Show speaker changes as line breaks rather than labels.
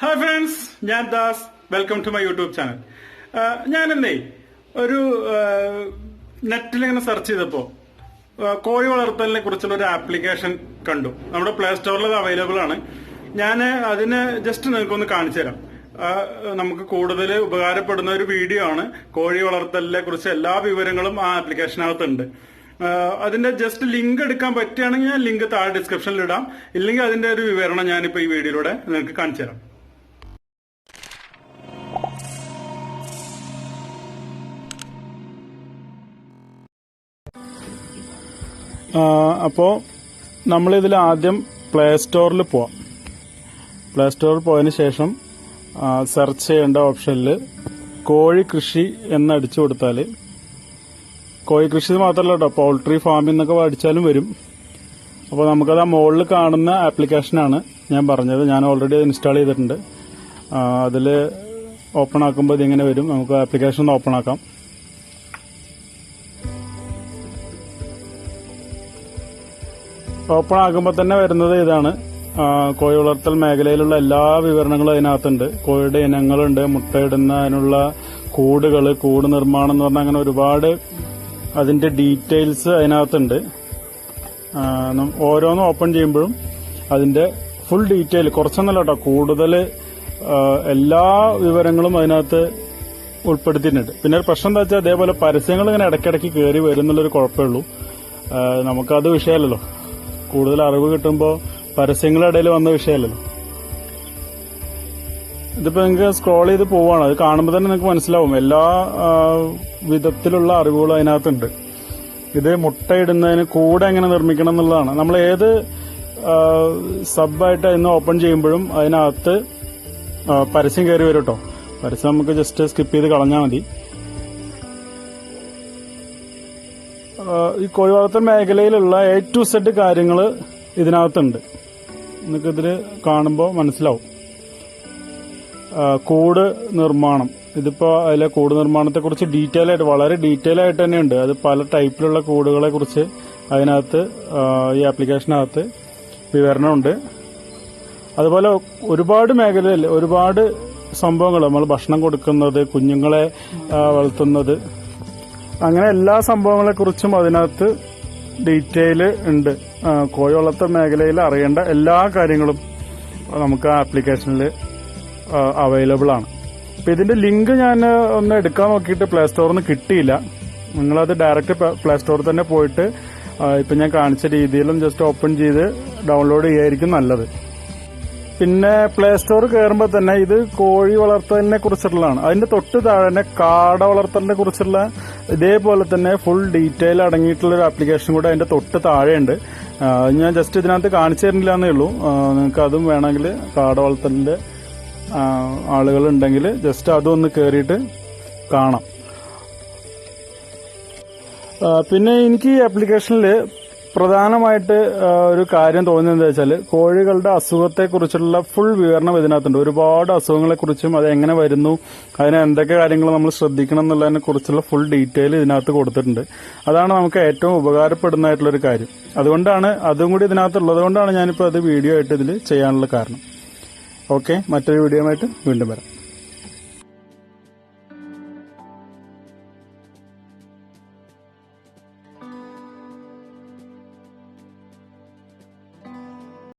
Hi friends ഞാൻ Das. Welcome to my YouTube channel ഞാനെന്നേ ഒരു നെറ്റിൽ ഇങ്ങനെ സെർച്ച് ചെയ്തപ്പോൾ കോഴി വളർത്തലിനെ കുറിച്ചുള്ള ഒരു ആപ്ലിക്കേഷൻ കണ്ടു. നമ്മുടെ പ്ലേ സ്റ്റോറിൽ അത് അവൈലബിൾ ആണ്. ഞാൻ അതിന് ജസ്റ്റ് നിങ്ങൾക്കൊന്ന് കാണിച്ചു തരാം. നമുക്ക് കൂടുതൽ ഉപകാരപ്പെടുന്ന ഒരു വീഡിയോ ആണ്. കോഴി വളർത്തലിനെ കുറിച്ച് എല്ലാ വിവരങ്ങളും ആ ആപ്ലിക്കേഷനകത്തുണ്ട് അതിന്റെ ജസ്റ്റ് ലിങ്ക് എടുക്കാൻ പറ്റുകയാണെങ്കിൽ ഞാൻ ലിങ്ക് താഴെ ഡിസ്ക്രിപ്ഷനിൽ ഇടാം. ഇല്ലെങ്കിൽ അതിന്റെ ഒരു വിവരണം ഞാനിപ്പോ ഈ വീഡിയോയിലൂടെ നിങ്ങൾക്ക് കാണിച്ചു തരാം. അപ്പോൾ നമ്മളിതിൽ ആദ്യം പ്ലേ സ്റ്റോറിൽ പോവാം. പ്ലേ സ്റ്റോറിൽ പോയതിന് ശേഷം സെർച്ച് ചെയ്യേണ്ട ഓപ്ഷനിൽ കോഴി കൃഷി എന്ന് അടിച്ചു കൊടുത്താൽ കോഴി കൃഷി മാത്രമല്ല കേട്ടോ പോൾട്രി ഫാമിൽ നിന്നൊക്കെ അടിച്ചാലും വരും. അപ്പോൾ നമുക്കത് ആ മുകളിൽ കാണുന്ന ആപ്ലിക്കേഷനാണ് ഞാൻ പറഞ്ഞത്. ഞാൻ ഓൾറെഡി അത് ഇൻസ്റ്റാൾ ചെയ്തിട്ടുണ്ട്. അതിൽ ഓപ്പൺ ആക്കുമ്പോൾ ഇതിങ്ങനെ വരും. നമുക്ക് ആപ്ലിക്കേഷൻ ഒന്ന് ഓപ്പൺ ആക്കാം. ഓപ്പൺ ആകുമ്പോൾ തന്നെ വരുന്നത് ഇതാണ്. കോഴി വളർത്തൽ മേഖലയിലുള്ള എല്ലാ വിവരണങ്ങളും അതിനകത്തുണ്ട്. കോഴിയുടെ ഇനങ്ങളുണ്ട് മുട്ടയിടുന്നതിനുള്ള കൂടുകൾ കൂട് നിർമ്മാണം എന്ന് പറഞ്ഞാൽ അങ്ങനെ ഒരുപാട് അതിന്റെ ഡീറ്റെയിൽസ് അതിനകത്തുണ്ട്. ഓരോന്നും ഓപ്പൺ ചെയ്യുമ്പോഴും അതിന്റെ ഫുൾ ഡീറ്റെയിൽ കുറച്ചൊന്നല്ല കേട്ടോ കൂടുതൽ എല്ലാ വിവരങ്ങളും അതിനകത്ത് ഉൾപ്പെടുത്തിയിട്ടുണ്ട്. പിന്നെ ഒരു പ്രശ്നം എന്താ വെച്ചാൽ അതേപോലെ പരസ്യങ്ങൾ ഇങ്ങനെ ഇടയ്ക്കിടയ്ക്ക് കയറി വരും എന്നുള്ളൊരു കുഴപ്പമേ ഉള്ളൂ. ആ, നമുക്കത് വിഷയമല്ലല്ലോ. കൂടുതൽ അറിവ് കിട്ടുമ്പോൾ പരസ്യങ്ങളുടെ ഇടയിൽ വന്ന വിഷയമല്ലല്ലോ ഇതിപ്പോൾ നിങ്ങൾക്ക് സ്ക്രോൾ ചെയ്ത് പോവാണ്. അത് കാണുമ്പോൾ തന്നെ നിങ്ങൾക്ക് മനസ്സിലാവും. എല്ലാ വിധത്തിലുള്ള അറിവുകളും അതിനകത്തുണ്ട്. ഇത് മുട്ടയിടുന്നതിന് കൂടെ എങ്ങനെ നിർമ്മിക്കണം എന്നുള്ളതാണ്. നമ്മൾ ഏത് സബായിട്ട് അതിന് ഓപ്പൺ ചെയ്യുമ്പോഴും അതിനകത്ത് പരസ്യം കയറി വരും കേട്ടോ പരസ്യം നമുക്ക് ജസ്റ്റ് സ്കിപ്പ് ചെയ്ത് കളഞ്ഞാൽ മതി. ഈ കോഴി വളർത്തൽ മേഖലയിലുള്ള എ ടു സെഡ് കാര്യങ്ങൾ ഇതിനകത്തുണ്ട്. നിങ്ങൾക്കിതിൽ കാണുമ്പോൾ മനസ്സിലാവും. കൂട് നിർമ്മാണം. ഇതിപ്പോൾ അതിലെ കൂട് നിർമ്മാണത്തെക്കുറിച്ച് ഡീറ്റെയിൽ ആയിട്ട് വളരെ ഡീറ്റെയിൽ ആയിട്ട് തന്നെയുണ്ട് അത് പല ടൈപ്പിലുള്ള കൂടുകളെ കുറിച്ച് അതിനകത്ത് ഈ ആപ്ലിക്കേഷനകത്ത് വിവരണമുണ്ട്. അതുപോലെ ഒരുപാട് മേഖലയിൽ ഒരുപാട് സംഭവങ്ങൾ നമ്മൾ ഭക്ഷണം കൊടുക്കുന്നത് കുഞ്ഞുങ്ങളെ വളർത്തുന്നത് അങ്ങനെ എല്ലാ സംഭവങ്ങളെക്കുറിച്ചും അതിനകത്ത് ഡീറ്റെയിൽ ഉണ്ട്. കോഴിവളർത്തൽ കോഴി മേഖലയിൽ അറിയേണ്ട എല്ലാ കാര്യങ്ങളും നമുക്ക് ആ ആപ്ലിക്കേഷനിൽ അവൈലബിൾ ആണ്. അപ്പം ഇതിന്റെ ലിങ്ക് ഞാൻ ഒന്ന് എടുക്കാൻ നോക്കിയിട്ട് പ്ലേ സ്റ്റോറിൽ നിന്ന് കിട്ടിയില്ല. നിങ്ങളത് ഡയറക്റ്റ് പ്ലേ സ്റ്റോറിൽ തന്നെ പോയിട്ട് ഇപ്പം ഞാൻ കാണിച്ച രീതിയിലും ജസ്റ്റ് ഓപ്പൺ ചെയ്ത് ഡൗൺലോഡ് ചെയ്യായിരിക്കും നല്ലത്. പിന്നെ പ്ലേ സ്റ്റോർ കയറുമ്പോൾ തന്നെ ഇത് കോഴി വളർത്തലിനെ കുറിച്ചിട്ടുള്ളതാണ്. അതിന്റെ തൊട്ട് താഴെ തന്നെ കാട വളർത്തലിനെ കുറിച്ചുള്ള ഇതേപോലെ തന്നെ ഫുൾ ഡീറ്റെയിൽ അടങ്ങിയിട്ടുള്ള ഒരു ആപ്ലിക്കേഷൻ കൂടെ അതിന്റെ തൊട്ട് താഴെയുണ്ട്. ഞാൻ ജസ്റ്റ് ഇതിനകത്ത് കാണിച്ചു തരുന്നില്ല എന്നേ ഉള്ളൂ നിങ്ങൾക്ക് അതും വേണമെങ്കിൽ കാട് വളർത്തലിന്റെ ആളുകൾ ഉണ്ടെങ്കിൽ ജസ്റ്റ് അതും ഒന്ന് കയറിയിട്ട് കാണാം പിന്നെ എനിക്ക് ഈ ആപ്ലിക്കേഷനിൽ പ്രധാനമായിട്ട് ഒരു കാര്യം തോന്നുന്നത് വെച്ചാൽ കോഴികളുടെ അസുഖത്തെക്കുറിച്ചുള്ള ഫുൾ വിവരണം ഇതിനകത്തുണ്ട്. ഒരുപാട് അസുഖങ്ങളെക്കുറിച്ചും അത് എങ്ങനെ വരുന്നു അതിന് എന്തൊക്കെ കാര്യങ്ങൾ നമ്മൾ ശ്രദ്ധിക്കണം എന്നുള്ളതിനെ കുറിച്ചുള്ള ഫുൾ ഡീറ്റെയിൽ ഇതിനകത്ത് കൊടുത്തിട്ടുണ്ട്. അതാണ് നമുക്ക് ഏറ്റവും ഉപകാരപ്പെടുന്നതായിട്ടുള്ള ഒരു കാര്യം. അതുകൊണ്ടാണ് അതും കൂടി ഇതിനകത്തുള്ളത് കൊണ്ടാണ് ഞാനിപ്പോൾ അത് വീഡിയോ ആയിട്ട് ഇതിൽ ചെയ്യാനുള്ള കാരണം. ഓക്കെ മറ്റൊരു വീഡിയോ ആയിട്ട് വീണ്ടും വരാം.